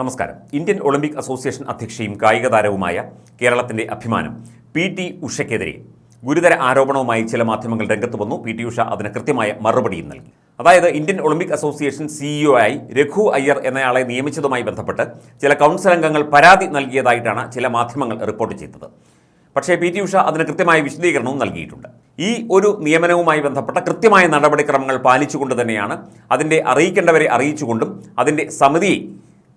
നമസ്കാരം. Indian Olympic association അധ്യക്ഷയും കായിക താരവുമായ കേരളത്തിന്റെ അഭിമാനം പി ടി ഉഷയ്ക്കെതിരെ ഗുരുതര ആരോപണവുമായി ചില മാധ്യമങ്ങൾ രംഗത്ത് വന്നു. പി ടി ഉഷ അതിന് കൃത്യമായ മറുപടിയും നൽകി. അതായത് ഇന്ത്യൻ ഒളിമ്പിക് അസോസിയേഷൻ സിഇഒ ആയി രഘു അയ്യർ എന്നയാളെ നിയമിച്ചതുമായി ബന്ധപ്പെട്ട് ചില കൗൺസിൽ അംഗങ്ങൾ പരാതി നൽകിയതായിട്ടാണ് ചില മാധ്യമങ്ങൾ റിപ്പോർട്ട് ചെയ്തത്. പക്ഷേ പി ടി ഉഷ അതിന് കൃത്യമായ വിശദീകരണവും നൽകിയിട്ടുണ്ട്. ഈ ഒരു നിയമനവുമായി ബന്ധപ്പെട്ട കൃത്യമായ നടപടിക്രമങ്ങൾ പാലിച്ചുകൊണ്ട് തന്നെയാണ് അതിന്റെ അറിയിക്കേണ്ടവരെ അറിയിച്ചുകൊണ്ടും അതിന്റെ സമിതിയെ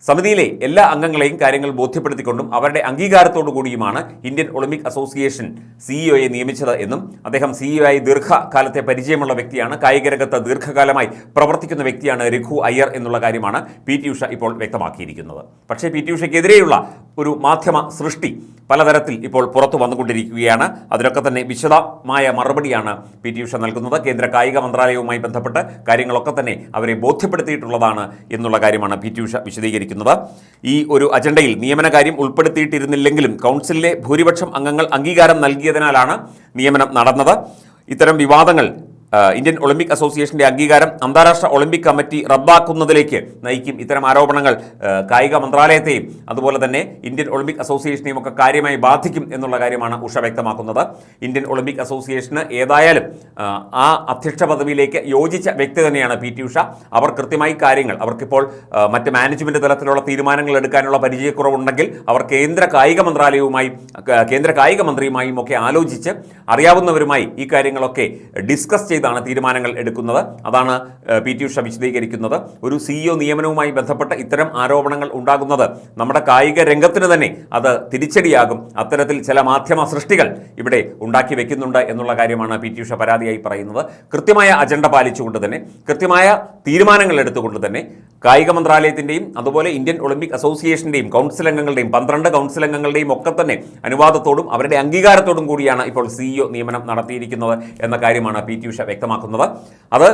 സമിതിയിലെ എല്ലാ അംഗങ്ങളെയും കാര്യങ്ങൾ ബോധ്യപ്പെടുത്തിക്കൊണ്ടും അവരുടെ അംഗീകാരത്തോടു കൂടിയുമാണ് ഇന്ത്യൻ ഒളിമ്പിക് അസോസിയേഷൻ സിഇഒയെ നിയമിച്ചത് എന്നും അദ്ദേഹം സിഇഒ ആയി ദീർഘകാലത്തെ പരിചയമുള്ള വ്യക്തിയാണ്. കായിക രംഗത്ത് ദീർഘകാലമായി പ്രവർത്തിക്കുന്ന വ്യക്തിയാണ് രഘു അയ്യർ എന്നുള്ള കാര്യമാണ് പി ടി ഉഷ ഇപ്പോൾ വ്യക്തമാക്കിയിരിക്കുന്നത്. പക്ഷേ പി ടി ഉഷയ്ക്കെതിരെയുള്ള ഒരു മാധ്യമ സൃഷ്ടി പലതരത്തിൽ ഇപ്പോൾ പുറത്തു വന്നുകൊണ്ടിരിക്കുകയാണ്. അതിനൊക്കെ തന്നെ വിശദമായ മറുപടിയാണ് പി ടി ഉഷ നൽകുന്നത്. കേന്ദ്ര കായിക മന്ത്രാലയവുമായി ബന്ധപ്പെട്ട് കാര്യങ്ങളൊക്കെ തന്നെ അവരെ ബോധ്യപ്പെടുത്തിയിട്ടുള്ളതാണ് എന്നുള്ള കാര്യമാണ് പി ടി ഉഷ വിശദീകരിക്കുന്നത്. ഈ ഒരു അജണ്ടയിൽ നിയമന കാര്യം ഉൾപ്പെടുത്തിയിട്ടിരുന്നില്ലെങ്കിലും കൗൺസിലിലെ ഭൂരിപക്ഷം അംഗങ്ങൾ അംഗീകാരം നൽകിയതിനാലാണ് നിയമനം നടന്നത്. ഇത്തരം വിവാദങ്ങൾ ഇന്ത്യൻ ഒളിമ്പിക് അസോസിയേഷന്റെ അംഗീകാരം അന്താരാഷ്ട്ര ഒളിമ്പിക് കമ്മിറ്റി റദ്ദാക്കുന്നതിലേക്ക് നയിക്കും ഇത്തരം ആരോപണങ്ങൾ കായിക മന്ത്രാലയത്തെയും അതുപോലെ തന്നെ ഇന്ത്യൻ ഒളിമ്പിക് അസോസിയേഷനെയും ഒക്കെ കാര്യമായി ബാധിക്കും എന്നുള്ള കാര്യമാണ് ഉഷ വ്യക്തമാക്കുന്നത്. ഇന്ത്യൻ ഒളിമ്പിക് അസോസിയേഷന് ഏതായാലും ആ, അധ്യക്ഷ പദവിയിലേക്ക് യോജിച്ച വ്യക്തി തന്നെയാണ് പി ടി ഉഷ. അവർ കൃത്യമായി കാര്യങ്ങൾ അവർക്കിപ്പോൾ മറ്റ് മാനേജ്മെന്റ് തലത്തിലുള്ള തീരുമാനങ്ങൾ എടുക്കാനുള്ള പരിചയക്കുറവുണ്ടെങ്കിൽ അവർ കേന്ദ്ര കായിക മന്ത്രാലയവുമായി കേന്ദ്ര കായിക മന്ത്രിയുമായും ഒക്കെ ആലോചിച്ച് അറിയാവുന്നവരുമായി ഈ കാര്യങ്ങളൊക്കെ ഡിസ്കസ് ചെയ്താണ് തീരുമാനങ്ങൾ എടുക്കുന്നത്. അതാണ് പി ടി ഉഷ വിശദീകരിക്കുന്നത്. ഒരു സിഇഒ നിയമനവുമായി ബന്ധപ്പെട്ട ഇത്തരം ആരോപണങ്ങൾ ഉണ്ടാകുന്നത് നമ്മുടെ കായിക രംഗത്തിന് തന്നെ അത് തിരിച്ചടിയാകും. അത്തരത്തിൽ ചില മാധ്യമ സൃഷ്ടികൾ ഇവിടെ ഉണ്ടാക്കി വെക്കുന്നുണ്ട് എന്നുള്ള കാര്യമാണ് പി ടി ഉഷ പരാതിയായി പറയുന്നത്. കൃത്യമായ അജണ്ട പാലിച്ചുകൊണ്ട് തന്നെ കൃത്യമായ തീരുമാനങ്ങൾ എടുത്തുകൊണ്ട് തന്നെ കായിക മന്ത്രാലയത്തിന്റെയും അതുപോലെ ഇന്ത്യൻ ഒളിമ്പിക് അസോസിയേഷന്റെയും കൗൺസിൽ അംഗങ്ങളുടെയും പന്ത്രണ്ട് കൗൺസിൽ അംഗങ്ങളുടെയും ഒക്കെ തന്നെ അനുവാദത്തോടും അവരുടെ അംഗീകാരത്തോടും കൂടിയാണ് ഇപ്പോൾ സിഇഒ നിയമനം നടത്തിയിരിക്കുന്നത് എന്ന കാര്യമാണ് പി ടി ഉഷ വ്യക്തമാക്കുന്നത്. അത്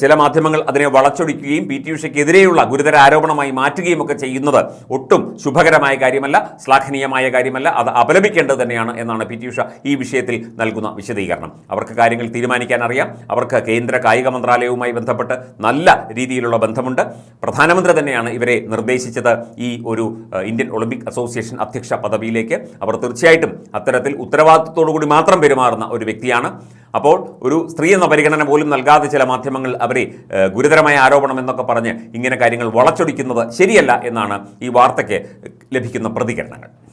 ചില മാധ്യമങ്ങൾ അതിനെ വളച്ചൊടിക്കുകയും പി ടി ഉഷയ്ക്കെതിരെയുള്ള ഗുരുതര ആരോപണമായി മാറ്റുകയും ഒക്കെ ചെയ്യുന്നത് ഒട്ടും ശുഭകരമായ കാര്യമല്ല ശ്ലാഘനീയമായ കാര്യമല്ല അത് അപലപിക്കേണ്ടത് തന്നെയാണ് എന്നാണ് പി ടി ഉഷ ഈ വിഷയത്തിൽ നൽകുന്ന വിശദീകരണം. അവർക്ക് കാര്യങ്ങൾ തീരുമാനിക്കാൻ അറിയാം. അവർക്ക് കേന്ദ്ര കായിക മന്ത്രാലയവുമായി ബന്ധപ്പെട്ട് നല്ല രീതിയിലുള്ള ബന്ധമുണ്ട്. പ്രധാനമന്ത്രി തന്നെയാണ് ഇവരെ നിർദ്ദേശിച്ചത് ഈ ഒരു ഇന്ത്യൻ ഒളിമ്പിക് അസോസിയേഷൻ അധ്യക്ഷ പദവിയിലേക്ക്. അവർ തീർച്ചയായിട്ടും അത്തരത്തിൽ ഉത്തരവാദിത്വത്തോടുകൂടി മാത്രം പെരുമാറുന്ന ഒരു വ്യക്തിയാണ്. അപ്പോൾ ഒരു സ്ത്രീ എന്ന പരിഗണന പോലും നൽകാതെ ചില മാധ്യമങ്ങൾ അവരെ ഗുരുതരമായ ആരോപണം എന്നൊക്കെ പറഞ്ഞ് ഇങ്ങനെ കാര്യങ്ങൾ വളച്ചൊടിക്കുന്നത് ശരിയല്ല എന്നാണ് ഈ വാർത്തയ്ക്ക് ലഭിക്കുന്ന പ്രതികരണങ്ങൾ.